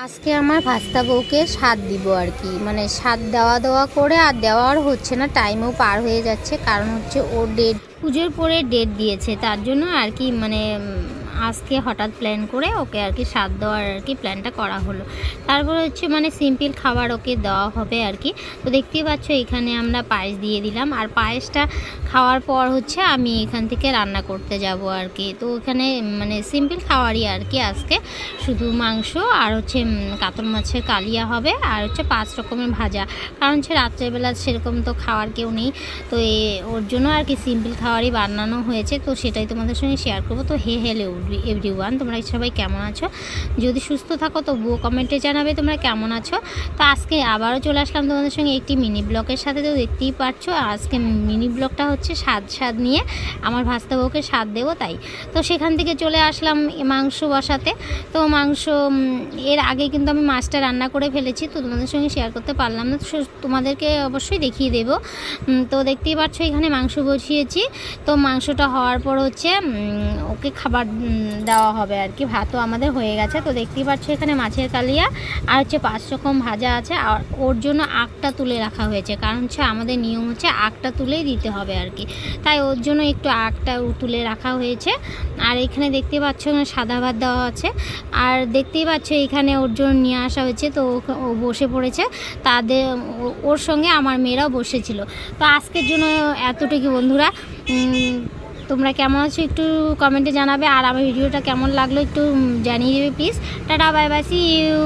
আজকে আমার ভাস্তা বউকে স্বাদ দিব আর কি। মানে স্বাদ দেওয়া দেওয়া করে আর দেওয়ার হচ্ছে না টাইমও পার হয়ে যাচ্ছে। কারণ হচ্ছে ও ডেট পুজোর পরে ডেট দিয়েছে। তার জন্য আর কি মানে আজকে হঠাৎ প্ল্যান করে ওকে আর কি স্বাদ দেওয়ার আর কি প্ল্যানটা করা হলো। তারপর হচ্ছে মানে সিম্পল খাবার ওকে দেওয়া হবে আর কি। তো দেখতেই পাচ্ছ এখানে আমরা পায়েস দিয়ে দিলাম। আর পায়েসটা খাওয়ার পর হচ্ছে আমি এখান থেকে রান্না করতে যাব আর কি। তো এখানে মানে সিম্পল খাওয়ারই আর কি আজকে। শুধু মাংস আর হচ্ছে কাতল মাছের কালিয়া হবে আর হচ্ছে পাঁচ রকমের ভাজা। কারণ হচ্ছে রাত্রেবেলা সেরকম তো খাওয়ার কেউ নেই। তো এ ওর জন্য আর কি সিম্পল খাওয়ারই বানানো হয়েছে। তো সেটাই তোমাদের সঙ্গে শেয়ার করব। তো হে হেলে এভরি ওয়ান তোমরা সবাই কেমন আছো? যদি সুস্থ থাকো তো বুয়ো কমেন্টে জানাবে তোমরা কেমন আছো? তো আজকে আবারও চলে আসলাম তোমাদের সঙ্গে একটি মিনি ব্লগের সাথে। তো দেখতেই পারছ আজকে মিনি ব্লগটা হচ্ছে স্বাদ স্বাদ নিয়ে আমার ভাস্তা বউকে স্বাদ দেবো তাই। তো সেখান থেকে চলে আসলাম মাংস বসাতে। তো মাংস এর আগে কিন্তু আমি মাছটা রান্না করে ফেলেছি, তো তোমাদের সঙ্গে শেয়ার করতে পারলাম না। তোমাদেরকে অবশ্যই দেখিয়ে দেবো। তো দেখতেই পাচ্ছ এখানে মাংস বসিয়েছি। তো মাংসটা হওয়ার পর হচ্ছে ওকে খাবার দেওয়া হবে আর কি। ভাতও আমাদের হয়ে গেছে। তো দেখতেই পাচ্ছ এখানে মাছের কালিয়া আর হচ্ছে পাঁচ রকম ভাজা আছে। আর ওর জন্য আখটা তুলে রাখা হয়েছে। কারণ হচ্ছে আমাদের নিয়ম হচ্ছে আখটা তুলেই দিতে হবে আর কি। তাই ওর জন্য একটু আখটা তুলে রাখা হয়েছে। আর এখানে দেখতে পাচ্ছ সাদা ভাত দেওয়া আছে। আর দেখতেই পাচ্ছ এখানে ওর জন্য নিয়ে আসা হয়েছে। তো ও- বসে পড়েছে। তাদের ওর সঙ্গে আমার মেয়েরাও বসেছিল। তো আজকের জন্য এতটুকু বন্ধুরা। তোমরা কেমন আছো একটু কমেন্টে জানাবে, আর আমার ভিডিওটা কেমন লাগল একটু জানিয়ে দেবে please tata bye bye see you